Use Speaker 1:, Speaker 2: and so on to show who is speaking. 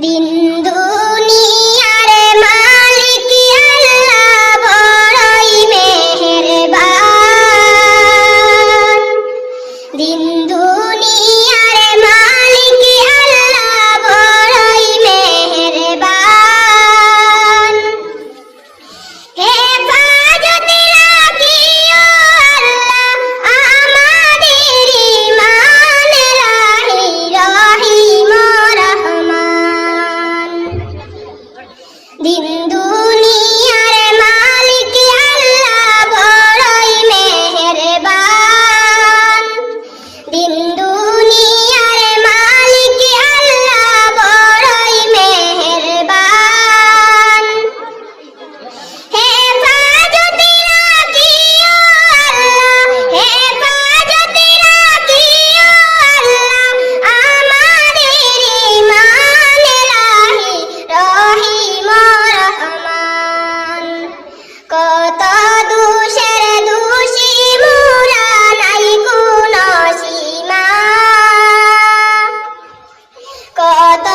Speaker 1: দিন দিন কত